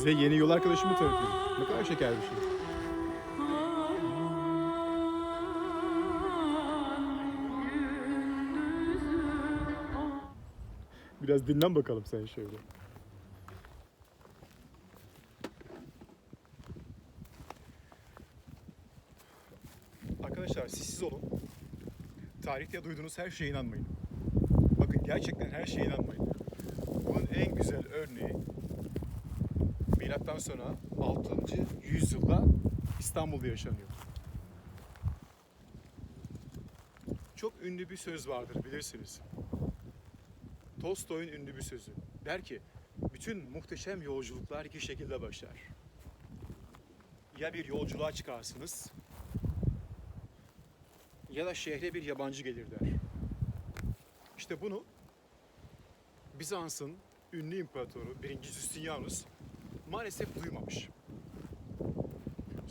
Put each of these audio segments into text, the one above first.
Size yeni yol arkadaşımı tanıtıyorum. Ne kadar şeker bir şey. Biraz dinlen bakalım sen şöyle. Arkadaşlar sessiz olun. Tarihte duyduğunuz her şeye inanmayın. Bakın gerçekten her şeye inanmayın. Bunun en güzel örneği milattan sonra 6. yüzyılda İstanbul'da yaşanıyor. Çok ünlü bir söz vardır bilirsiniz. Tolstoy'un ünlü bir sözü. Der ki, bütün muhteşem yolculuklar iki şekilde başlar. Ya bir yolculuğa çıkarsınız, ya da şehre bir yabancı gelir der. İşte bunu Bizans'ın ünlü imparatoru 1. Justinianus maalesef duymamış.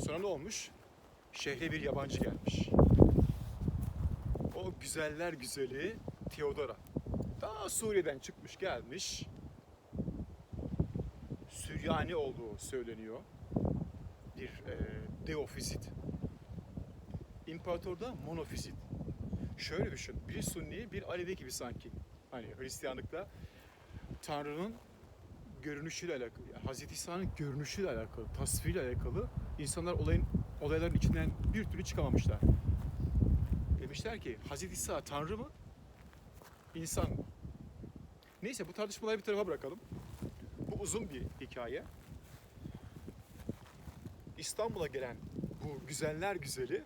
Sonra ne olmuş? Şehre bir yabancı gelmiş. O güzeller güzeli Theodora. Daha Suriye'den çıkmış gelmiş. Süryani olduğu söyleniyor. Bir e, deofizit. İmparator da monofizit. Şöyle düşün. Bir Sunni, bir Alevi gibi sanki. Hani Hristiyanlıkta Tanrı'nın görünüşüyle alakalı, Hazreti İsa'nın görünüşüyle alakalı, tasviriyle alakalı insanlar olayın olayların içinden bir türlü çıkamamışlar. Demişler ki Hazreti İsa Tanrı mı? İnsan mı? Neyse bu tartışmaları bir tarafa bırakalım. Bu uzun bir hikaye. İstanbul'a gelen bu güzeller güzeli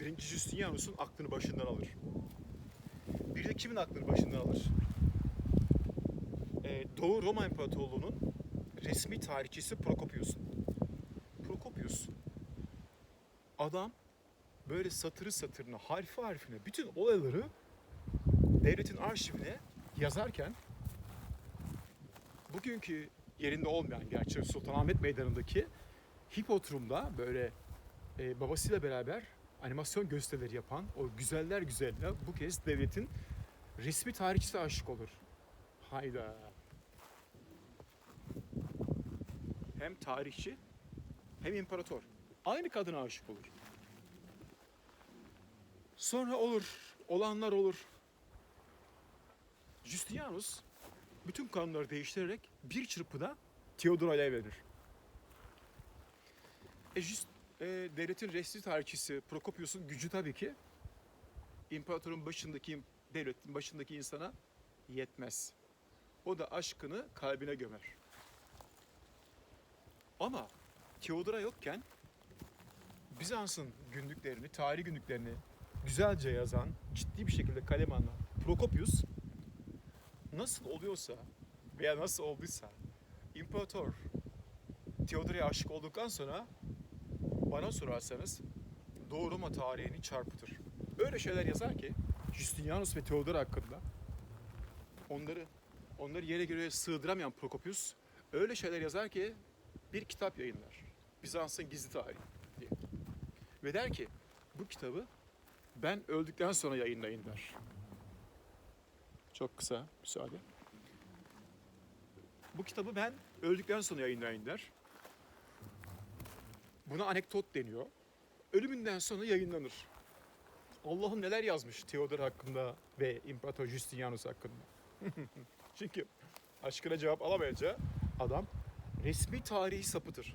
1. Justinianus'un aklını başından alır. Bir de kimin aklını başından alır? Ee, Doğu Roma İmparatorluğu'nun resmi tarihçisi Prokopius. Prokopius. Adam böyle satırı satırına, harfi harfine bütün olayları devletin arşivine yazarken bugünkü yerinde olmayan gerçi Sultanahmet Meydanı'ndaki hipodromda böyle e, babasıyla beraber animasyon gösterileri yapan o güzeller güzeline bu kez devletin resmi tarihçisi aşık olur. Hayda. Hem tarihçi hem imparator. Aynı kadına aşık olur. Sonra olur, olanlar olur. Justinianus bütün kanunları değiştirerek bir çırpıda Theodora ile evlenir. E, Just, e, devletin resmi tarihçisi Prokopius'un gücü tabii ki imparatorun başındaki devletin başındaki insana yetmez. O da aşkını kalbine gömer. Ama Theodora yokken Bizans'ın günlüklerini, tarih günlüklerini güzelce yazan, ciddi bir şekilde kalem alan Prokopius nasıl oluyorsa veya nasıl olduysa imparator Theodora'ya aşık olduktan sonra bana sorarsanız Doğu Roma tarihini çarpıtır. Öyle şeyler yazar ki Justinianus ve Theodora hakkında onları onları yere göre sığdıramayan Prokopius öyle şeyler yazar ki bir kitap yayınlar. Bizans'ın gizli tarihi diye. Ve der ki bu kitabı ben öldükten sonra yayınlayın der. Çok kısa müsaade. Bu kitabı ben öldükten sonra yayınlayın der. Buna anekdot deniyor. Ölümünden sonra yayınlanır. Allah'ım neler yazmış Theodor hakkında ve İmparator Justinianus hakkında. Çünkü aşkına cevap alamayınca adam resmi tarihi sapıtır.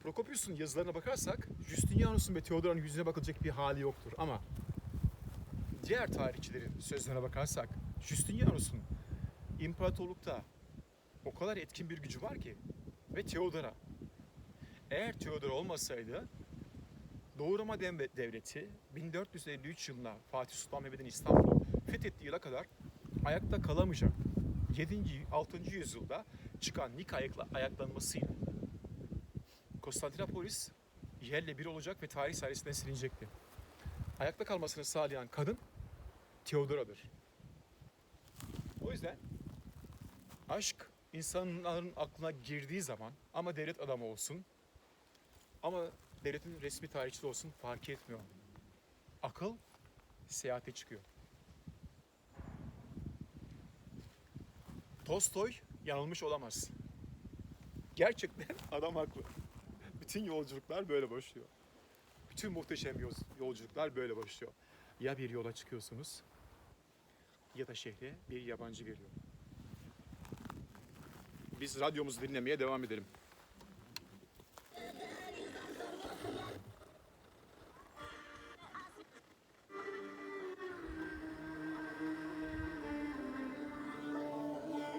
Prokopius'un yazılarına bakarsak Justinianus'un ve Theodora'nın yüzüne bakılacak bir hali yoktur ama diğer tarihçilerin sözlerine bakarsak Justinianus'un imparatorlukta o kadar etkin bir gücü var ki ve Theodora. Eğer Theodora olmasaydı Doğu Roma Dev- Devleti 1453 yılında Fatih Sultan Mehmet'in İstanbul'u fethettiği yıla kadar ayakta kalamayacak. 7. 6. yüzyılda çıkan Nik ayakla, ayaklanmasıyla Konstantinopolis yerle bir olacak ve tarih sahnesinden silinecekti. Ayakta kalmasını sağlayan kadın Theodora'dır. O yüzden aşk insanların aklına girdiği zaman ama devlet adamı olsun ama devletin resmi tarihçisi olsun fark etmiyor. Akıl seyahate çıkıyor. Tolstoy yanılmış olamaz. Gerçekten adam haklı. Bütün yolculuklar böyle başlıyor. Bütün muhteşem yol- yolculuklar böyle başlıyor. Ya bir yola çıkıyorsunuz ya da şehre bir yabancı geliyor. Biz radyomuzu dinlemeye devam edelim.